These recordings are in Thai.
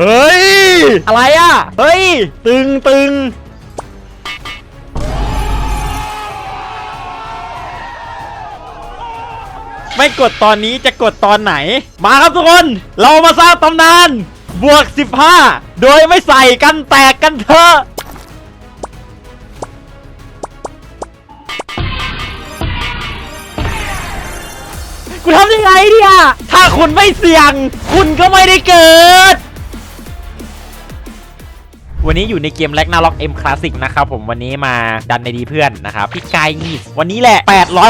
เฮ้ย อะไรอะ เฮ้ย ตึงตึงไม่กดตอนนี้จะกดตอนไหน มาครับทุกคน เรามาสร้างตำนาน บวก 15 โดยไม่ใส่กันแตกกันเถอะกูทำยังไงเนี่ย ถ้าคุณไม่เสี่ยง คุณก็ไม่ได้เกิด วันนี้อยู่ในเกม r a g n a r o k M Classic นะครับผมวันนี้มาดันในดีเพื่อนนะครับพี่กายงีดวันนี้แหละ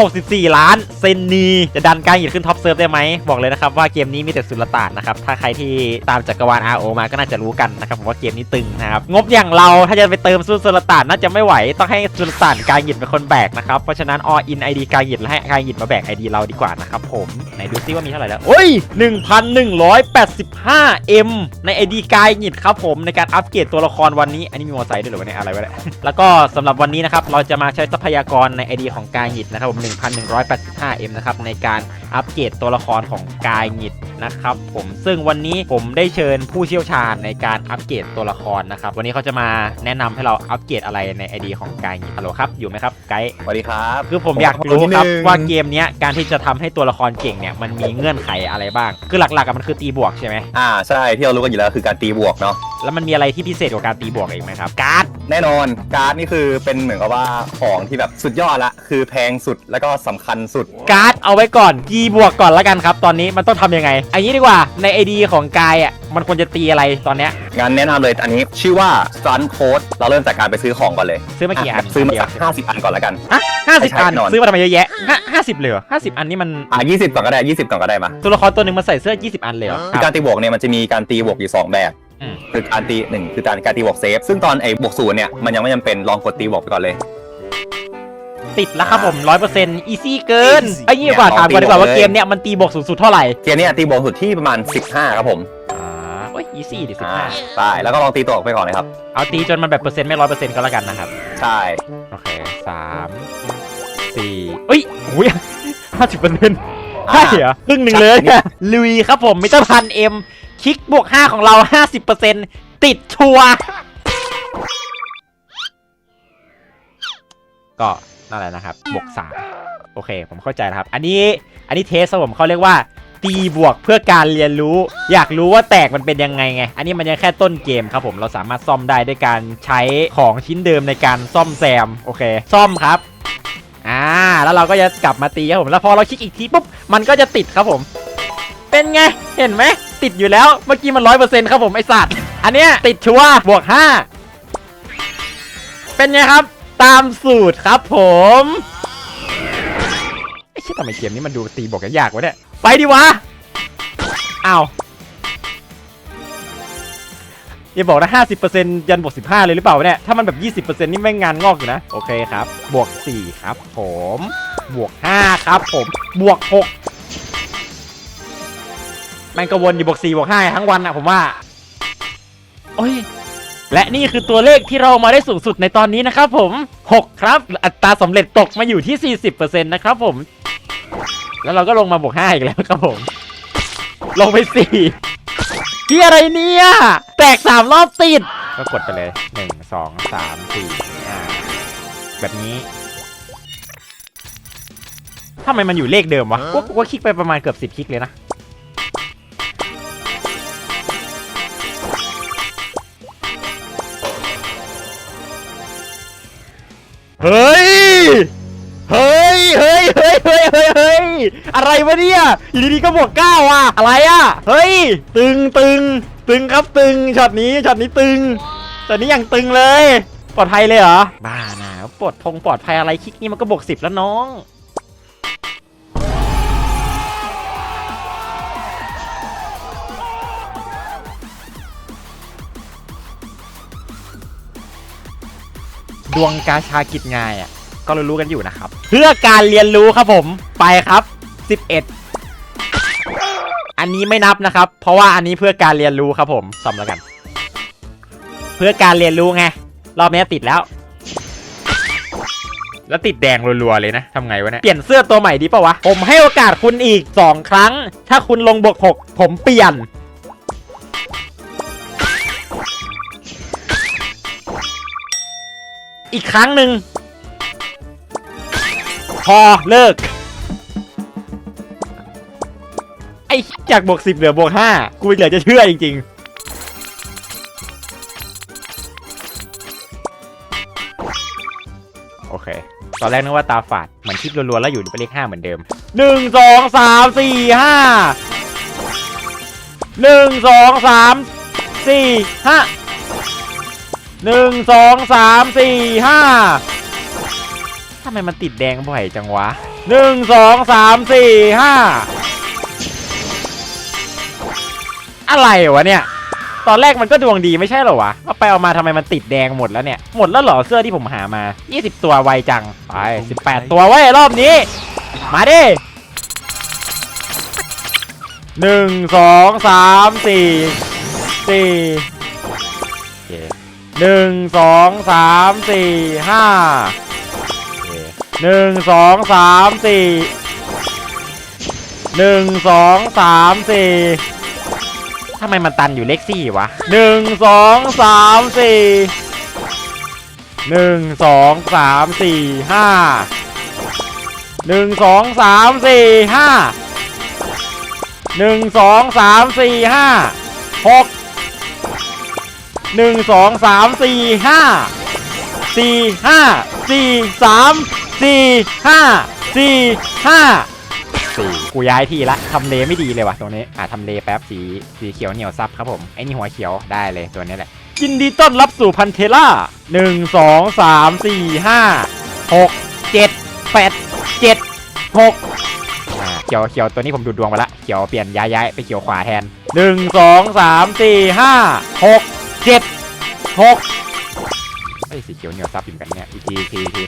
864 ล้านเซนนีจะดันกายงีดขึ้นท็อปเซิร์ฟได้ไหมบอกเลยนะครับว่าเกมนี้มีแต่สุลต่านนะครับถ้าใครที่ตามจักรวาล RO มาก็น่าจะรู้กันนะครับผมว่าเกมนี้ตึงนะครับงบอย่างเราถ้าจะไปเติมสู้สุลต่านน่าจะไม่ไหวต้องให้สุลต่านกายงีดเป็นคนแบกนะครับเพราะฉะนั้น all in ID กายงีดแล้วให้กายงีดมาแบก ID เราดีกว่านะครับผมไหนดูซิว่ามีเท่าไหร่แล้วโอ้ย 1,185M ใน ID กายงีดครับผมในการอัปเกรดตัวละครวันนี้ อันนี้มีมอเตอร์ไซค์ด้วยเหรือวะเนี่ยอะไรวะเนี่ย แล้วก็สำหรับวันนี้นะครับ เราจะมาใช้ทรัพยากรใน ID ของกายหงิดนะครับผม 1,185M นะครับในการอัปเกรดตัวละครของกายหงิดนะครับผมซึ่งวันนี้ผมได้เชิญผู้เชี่ยวชาญในการอัปเกรดตัวละครนะครับ วันนี้เขาจะมาแนะนำให้เราอัปเกรดอะไรใน ID ของกายหงิดฮัลโหลครับอยู่ไหมครับไกด์ สวัสดีครับ คือผมอยากรู้ครับนิดนึงว่าเกมเนี้ยการที่จะทำให้ตัวละครเก่งเนี่ยมันมีเงื่อนไขอะไรบ้าง คือหลักๆอะมันคือตีบวกใช่ไหมอ่าใช่ที่เรารู้กันอยู่แล้วคือการตีบวกเนาะ แล้วมันมีอะไรที่พิเศษกว่าการตีบวกอีกไหมครับ การ์ดแน่นอนการ์ดนี่คือเป็นเหมือนกับว่าของที่แบบสุดยอดละ คือแพงสุดแล้วก็สำคัญสุด การ์ดเอาไว้ก่อนกีบวกก่อนแล้วกันครับ ตอนนี้มันต้องทำยังไงอันนี้ดีกว่าใน ID ของกายอะมันควรจะตีอะไรตอนเนี้ยงานแนะนำเลยอันนี้ชื่อว่า Stun Code เราเริ่มจากการไปซื้อของก่อนเลยซื้อมากี่อันะซื้อมาเดียวสักห้าสิบอันก่อนแล้วกัน ฮะห้าสิบใช่อันแน่นอน ซื้อมาทำไมเยอะแยะห้าห้าสิบเลยเหรอห้าสิบอันนี่มันอะยี่สิบก่อนก็ได้ยี่สิบก่อนก็ได้มา ตัวละครตัวหนึ่งมันใส่เสื้อ 20 อันเลยเหรอคือการตีบวกเนี่ยมันจะมีการตีบวกอยู่สองแบบ อืม คือการตีหนึ่งคือการการตีบวกเซฟ ซึ่งตอนไอ้บวกศูนย์เนี่ยมันยังไม่จำเป็นลองกดตีบวกไปก่อนเลย ติดแล้วครับผมร้อยเปอร์เซ็นต์อีซี่เกิน Easy ไอ้ยี่ดีกว่าเนี่ยถามก่อนดีกว่าลองตีว่าบอกเลย เกมเนี้ยมันตีบวกสูงสุดเท่าไหร่ เกมเนี้ตีบวกสุดที่ประมาณ 15ครับผมอ่าโอ้ยอีซี่ดิสิบอ่าห้าใช่แล้วก็ลองตีตัวออกไปก่อนเลยครับ เอาตีจนมันแบบเปอร์เซ็นต์ไม่ร้อยเปอร์เซ็นต์ก็แล้วกันนะครับ ใช่ โอเคสามสี่เอ้ยโอ้ยห้าสิบเปอร์เซ็นต์ใช่เหรอครึ่งหนึ่งเลยอะลุยครับผมมิเตอร์พันเอ็ม คลิกบวก 5 ของเรา 50%ติดชัวร์ก็นั่นแหละนะครับ บวก 3 โอเค ผมเข้าใจแล้วครับ อันนี้ อันนี้เทสผมเขาเรียกว่า ตีบวกเพื่อการเรียนรู้ อยากรู้ว่าแตกมันเป็นยังไงไง อันนี้มันยังแค่ต้นเกมครับผม เราสามารถซ่อมได้ด้วยการใช้ของชิ้นเดิมในการซ่อมแซม โอเค ซ่อมครับ อ่า แล้วเราก็จะกลับมาตีครับผม แล้วพอเราคลิกอีกทีปุ๊บ มันก็จะติดครับผม เป็นไง เห็นไหม ติดอยู่แล้ว เมื่อกี้มันร้อยเปอร์เซ็นต์ครับผมไอสัตว์ อันเนี้ยติดชัวร์บวกห้า เป็นไงครับ ตามสูตรครับผมไอ้เชี่ยทำไมเกมนี้มันดูตีบวกยากวะเนี่ย ไปดิวะอ้าวอย่าบอกนะ50%ยันบวก15เลยหรือเปล่าเนี่ย ถ้ามันแบบ20%นี่แม่งงานงอกอยู่นะ โอเคครับ บวก4ครับผม บวก5ครับผม บวก6 แม่งก็วนอยู่บวก4บวก5ทั้งวันอะผมว่า โอ้ย และนี่คือตัวเลขที่เรามาได้สูงสุดในตอนนี้นะครับผม 6 ครับ อัตราสำเร็จตกมาอยู่ที่ 40%นะครับผม แล้วเราก็ลงมาบวก5อีกแล้วครับผม ลงไป4ที่อะไรเนี่ย แตก 3 รอบติด ก็กดไปเลย 1 2 3 4 5 แบบนี้ทำไมมันอยู่เลขเดิมวะว่าว่าคลิกไปประมาณเกือบ 10 คลิกเลยนะ เฮ้ย เฮ้ย เฮ้ย เฮ้ย เฮ้ย เฮ้ย เฮ้ย อะไรวะเนี่ย อยู่ดีๆก็บวกเก้าอะ อะไรอะ เฮ้ย ตึงตึง ตึงครับตึง ช็อตนี้ ช็อตนี้ตึง ช็อตนี้อย่างตึงเลย ปลอดภัยเลยเหรอ บ้านะปลอดพงปลอดภัยอะไรคลิกนี้มันก็บวกสิบแล้วน้อง ดวงกาชากิจงายอะก็รู้ๆกันอยู่นะครับ เพื่อการเรียนรู้ครับผมไปครับ 11 อันนี้ไม่นับนะครับ เพราะว่าอันนี้เพื่อการเรียนรู้ครับผมซ่อมแล้วกัน เพื่อการเรียนรู้ไงรอบนี้ติดแล้ว แล้วติดแดงรัวๆเลยนะทำไงวะเนี่ยเปลี่ยนเสื้อตัวใหม่ดีปะวะผมให้โอกาสคุณอีก 2 ครั้ง ถ้าคุณลงบวก6ผมเปลี่ยน อีกครั้งหนึ่งพอเลิก ไอ้จากบวกสิบเหลือบวกห้ากูเหลือจะเชื่อจริง ๆ โอเค ตอนแรกนึกว่าตาฝาด เหมือนคลิปรัวๆแล้วอยู่เป็นเลขห้าเหมือนเดิมหนึ่งสองสามสี่ห้าหนึ่งสองสามสี่ห้า หนึ่งสองสามสี่ห้าทำไมมันติดแดงบ่อยจังวะหนึ่งสองสามสี่ห้าอะไรวะเนี่ย ตอนแรกมันก็ดวงดีไม่ใช่เหรอวะเอาไปเอามาทำไมมันติดแดงหมดแล้วเนี่ย หมดแล้วเหรอเสื้อที่ผมหามา 20 ตัวไวจัง ไป 18 ตัวไว้ยรอบนี้ มาดิหนึ่งสองสามสี่สี่ หนึ่งสองสามสี่ห้าหนึ่งสองสามสี่หนึ่งสองสามสี่ทำไมมันตันอยู่เลขสี่วะหนึ่งสองสามสี่หนึ่งสองสามสี่ห้าหนึ่งสองสามสี่ห้าหนึ่งสองสามสี่ห้าหก หนึ่งสองสามสี่ห้าสี่ห้าสี่สามสี่ห้าสี่ห้าสี่กูย้ายที่ละทำเลไม่ดีเลยว่ะตรงนี้อะทำเลแป๊บสีสีเขียวเหนียวซับครับผมไอ้นี่หัวเขียวได้เลยตัวนี้แหละยินดีต้อนรับสู่พันเทล่าหนึ่งสองสามสี่ห้าหกเจ็ดแปดเจ็ดหกเขียวเขียวตัวนี้ผมดูดวงไปละเขียวเปลี่ยนย้ายย้ายไปเขียวขวาแทนหนึ่งสองสามสี่ห้าหก เจ็ดหกไอ้ยสีเขียวเหนียวซับอยู่เหมือนกันเนี่ยอีกทีอีกทีอีกที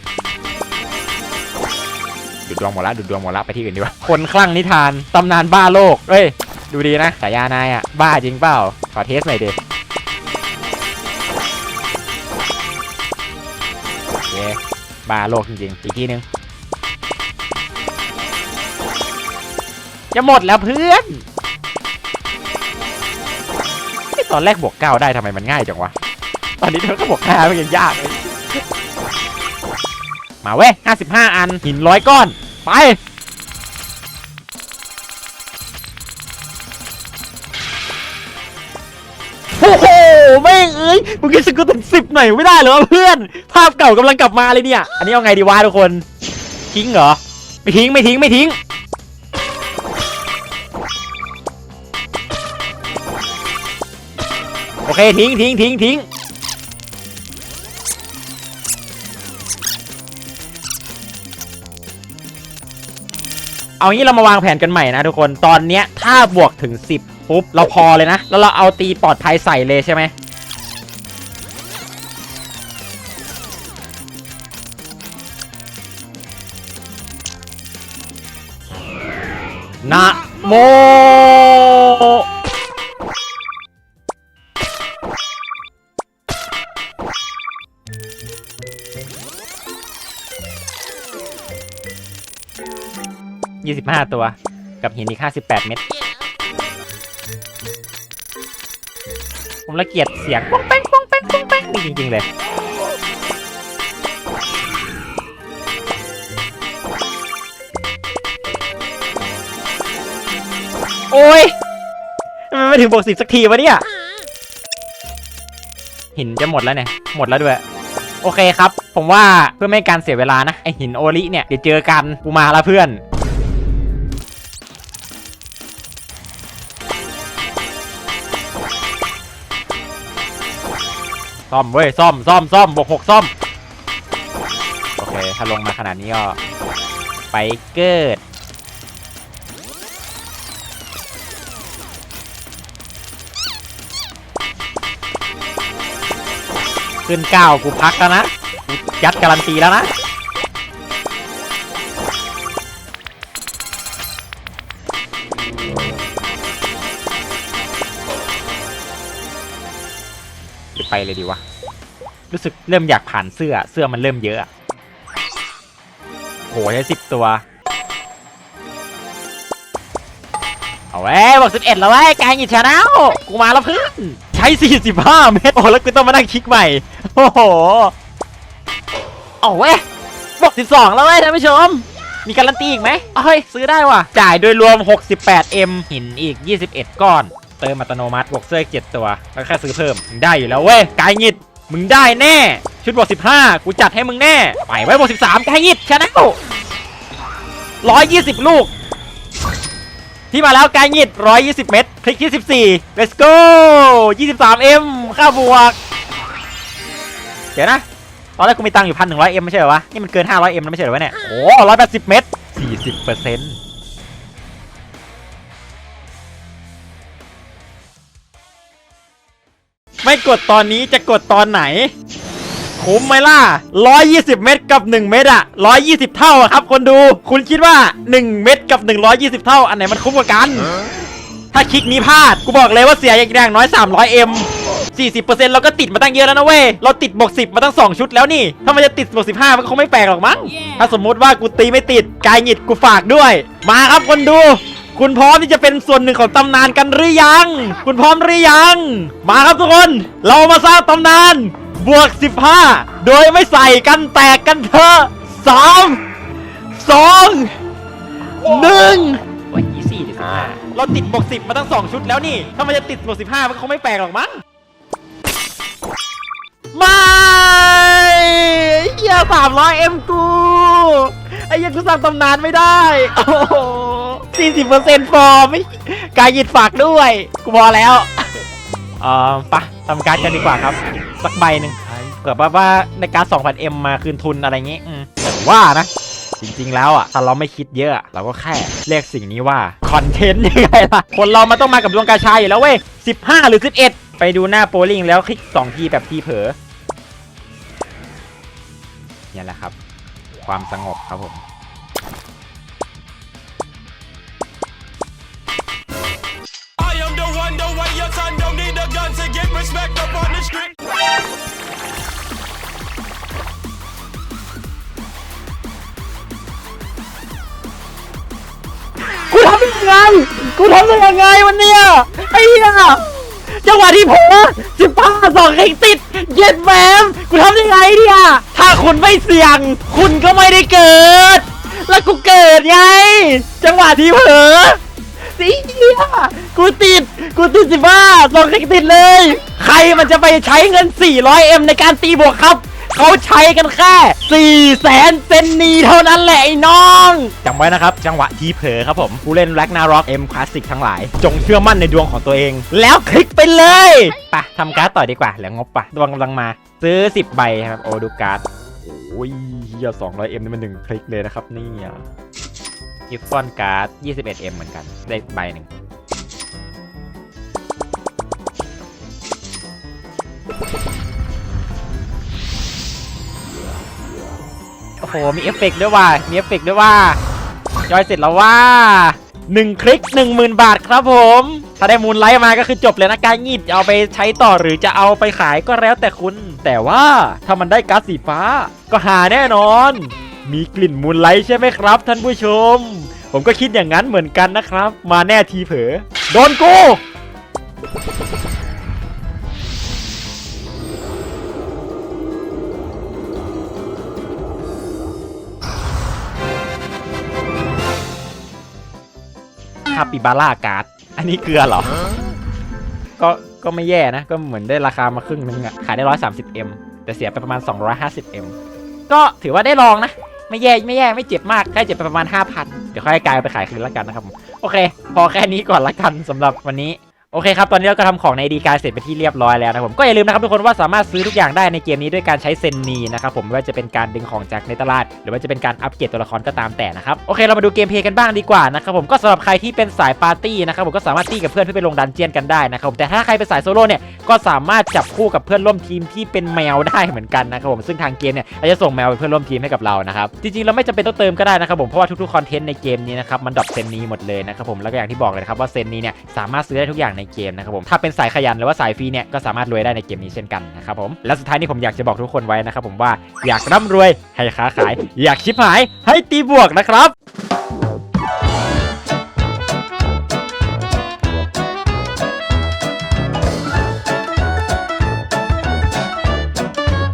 ดูดวงหมดละดูดวงหมดละไปที่อื่นดีกว่าคนคลั่งนิทานตำนานบ้าโลกเอ้ย ดูดีนะฉายานายอะ บ้าจริงเปล่า ขอเทสหน่อยดิโอเคบาโลกจริงๆ อีกทีนึงจะหมดแล้วเพื่อน อ้ตอนแรกบวกเก้าได้ทำไมมันง่ายจังวะ ตอนนี้เธอก็บวกห้ามันยังยากเลยมาเว้ยห้าสิบห้าอันหินร้อยก้อน ไป โอ้โหแม่งเอ้ยมึงคิดสกูถึงสิบหน่อยไม่ได้เหรอเพื่อน ภาพเก่ากำลังกลับมาเลยเนี่ย อันนี้เอาไงดีวะทุกคน ทิ้งเหรอ ไม่ทิ้งไม่ทิ้งไม่ทิ้ง โอเคทิ้งทิ้งทิ้งทิ้งเอางี้เรามาวางแผนกันใหม่นะทุกคนตอนเนี้ยถ้าบวกถึง 10ปุ๊บเราพอเลยนะ แล้วเราเอาตีปลอดภัยใส่เลยใช่ไหมนะโม ยี่สิบห้าตัว กับหินอีกห้าสิบแปดเม็ด ผมละเกียดเสียงป้องแป้งป้องแป้งป้องแป้งนี่จริง ๆ เลย โอ้ยทำไมไม่ถึงบวกสิบสักทีวะเนี่ย หินจะหมดแล้วเนี่ย หมดแล้วด้วย โอเคครับ ผมว่าเพื่อไม่ให้การเสียเวลานะ ไอหินโอริเนี่ย เดี๋ยวเจอกัน กูมาล้วเพื่อน ซ่อมเว้ยซ่อมซ่อมซ่อมบวกหกซ่อม โอเค ถ้าลงมาขนาดนี้ก็ ไปเกิด ขึ้นเก้ากูพักแล้วนะกูยัดการันตีแล้วนะ เลยดีวะ รู้สึกเริ่มอยากผ่านเสื้อ เสื้อมันเริ่มเยอะอะโหใช้สิบตัว เอาไว้บอกสิบเอ็ดแล้วเว้กายหยิบชาแนลกูมาแล้วเพื่อนใช้สี่สิบห้าเมตรโอ้แล้วกูต้องมานั่งคลิกใหม่ โอ้โหโอ้เว้บวก12แล้วเว้ท่านผู้ชมมีการันตีอีกไหมเฮ้ยซื้อได้ว่ะ จ่ายโดยรวม 68M หินอีก 21 ก้อน เติมอัตโนมัติบวกเสื้ออีก7ตัวแล้วแค่ซื้อเพิ่มมึงได้อยู่แล้วเว้ยกายงิดมึงได้แน่ ชุดบวก15กูจัดให้มึงแน่ ไปไว้บวก13กายงิดชนะกู120ลูก ที่มาแล้วกายงิด120เม็ดคลิกที่14 let's go 23M ค่าบวก เดี๋ยวนะตอนแรกกูมีตังค์อยู่พันหนึ่งร้อยเอ็มไม่ใช่เหรอวะ นี่มันเกินห้าร้อยเอ็มแล้วไม่ใช่เหรอวะเนี่ย โอ้ร้อยแปดสิบเมตรสี่สิบเปอร์เซ็นต์ ไม่กดตอนนี้จะกดตอนไหน คุ้มไหมล่ะ 120 เม็ดกับ 1 เม็ดอะ120 เท่าอะครับ คนดู คุณคิดว่า 1 เม็ดกับ 120 เท่า อันไหนมันคุ้มกว่ากัน ถ้าคลิกนี้พลาด กูบอกเลยว่าเสียอย่างน้อย 300M 40%เราก็ติดมาตั้งเยอะแล้วนะเว้ย เราติดบวก10 มาตั้ง 2 ชุดแล้วนี่ ถ้ามันจะติดบวก15 มันก็คงไม่แปลกหรอกมั้ง ถ้าสมมุติว่ากูตีไม่ติด กายหงิดกูฝากด้วย มาครับคนดู คุณพร้อมที่จะเป็นส่วนหนึ่งของตำนานกันหรือยัง คุณพร้อมหรือยัง มาครับทุกคน เรามาสร้างตำนาน บวก 15 โดยไม่ใส่กันแตกกันเถอะ3 2 1โอ้ยยี่สี่ดิสิบห้าเราติดบวกสิบมาตั้งสองชุดแล้วนี่ ถ้ามันจะติดบวกสิบห้ามันคงไม่แปลกหรอกมั้งไม่เฮียสามร้อยเอ็มกู ไอ้เหี้ยังกูสร้างตำนานไม่ได้ โอ้ สี่สิบเปอร์เซ็นต์ฟอร์มกายหยิดฝากด้วย กูพอแล้วเอ่อปะทำการดกันดีกว่าครับ สักใบหนึ่งเผื่อว่าว่าในการสองพันเอ็มมาคืนทุนอะไรเงี้ยแต่ว่านะ จริงๆแล้วอะ ถ้าเราไม่คิดเยอะ เราก็แค่เรียกสิ่งนี้ว่า คอนเทนต์ยังไงล่ะ คนเรามันต้องมากับดวงกาชายอยู่แล้วเว้ย 15 หรือ 11 ไปดูหน้าโปลิงแล้วคลิก 2 ทีแบบทีเผลอนี่แหละครับ ความสงบครับผม ยังไง กูทำได้ยังไงวันเนี้ยไอ้เหี้ยจังหวะที่ผมสิบห้าสองเองติด เย็ดแหมมกูทำได้ไงเนี่ยถ้าคุณไม่เสี่ยง คุณก็ไม่ได้เกิด แล้วกูเกิดไง จังหวะที่เผลอสิเหี้ยกูติด กูติดสิบห้าสองเองติดเลย ใครมันจะไปใช้เงิน 400M ในการตีบวกครับ เขาใช้กันแค่4แสนเซนนีเท่านั้นแหละไอ้น้องจำไว้นะครับ จังหวะทีเผลอครับผม ผู้เล่นแร็กนาร็อกเอ็มคลาสสิกทั้งหลาย จงเชื่อมั่นในดวงของตัวเอง แล้วคลิกไปเลยไปะทำการ์ดต่อดีกว่า แล้วงบปะดวงกำลังมา ซื้อ 10 ใบครับ โอ้ดูการ์ดโอ้ยเฮีย 200M นี่มันหนึ่งคลิกเลยนะครับนี่กิฟฟอนการ์ด 21M เหมือนกัน ได้ใบหนึ่ง อ้โห มีเอฟเฟกต์ด้วยว่ะ มีเอฟเฟกต์ด้วยว่าจอยเสร็จแล้วว่าหนึ่งคลิก10,000บาทครับผม ถ้าได้มูลไลท์มาก็คือจบเลยนะการงีดจะเอาไปใช้ต่อหรือจะเอาไปขายก็แล้วแต่คุณ แต่ว่าถ้ามันได้การ์ดสีฟ้า ก็หาแน่นอน มีกลิ่นมูลไลท์ใช่ไหมครับ ท่านผู้ชม ผมก็คิดอย่างนั้นเหมือนกันนะครับ มาแน่ทีเผลอโดนกู คาปิบาร่าการ์ด อันนี้เกลือเหรอ ก็ก็ไม่แย่นะ ก็เหมือนได้ราคามาครึ่งนึงอะขายได้ 130M แต่เสียไปประมาณ 250M ก็ถือว่าได้ลองนะ ไม่แย่ไม่แย่ไม่เจ็บมาก แค่เจ็บไปประมาณ 5,000 เดี๋ยวค่อยกลายไปขายคืนละกันนะครับ โอเค พอแค่นี้ก่อนละกันสำหรับวันนี้ โอเคครับตอนนี้เราก็ทำของในดีการเสร็จไปที่เรียบร้อยแล้วนะผมก็อย่าลืมนะครับทุกคนว่าสามารถซื้อทุกอย่างได้ในเกมนี้ด้วยการใช้เซนนีนะครับผมไม่ว่าจะเป็นการดึงของจากในตลาด หรือว่าจะเป็นการอัปเกรดตัวละครก็ตามแต่นะครับโอเคเรามาดูเกมเพลย์กันบ้างดีกว่านะครับผมก็สำหรับใครที่เป็นสายปาร์ตี้นะครับผมก็สามารถตีกับเพื่อนเพื่อไปลงดันเจียนกันได้นะครับผมแต่ถ้าใครเป็นสายโซโล่เนี่ยก็สามารถจับคู่กับเพื่อนร่วมทีมที่เป็นแมวได้เหมือนกันนะครับผมซึ่งทางเกมเนี่ยอาจจะส่งแมวเป็นเพื่อนร่วมทีมให้กับเรานะครับจริงๆเราไม่จำเป็นต้องเติมก็ได้นะครับผมเพราะว่าทุกๆคอนเทนต์ในเกมนี้นะครับมันดรอปเซนนีหมดเลยนะครับผมแล้วก็อย่างที่บอกเลยครับว่าเซนนีเนี่ยสามารถซื้อได้ทุกอย่างในเกมนะครับผมถ้าเป็นสายขยันหรือว่าสายฟรีเนี่ยก็สามารถรวยได้ในเกมนี้เช่นกันนะครับผมและสุดท้ายนี้ผมอยากจะบอกทุกคนไว้นะครับผมว่าอยากร่ำรวยให้ค้าขาย อยากชิบหายให้ตีบวกนะครับ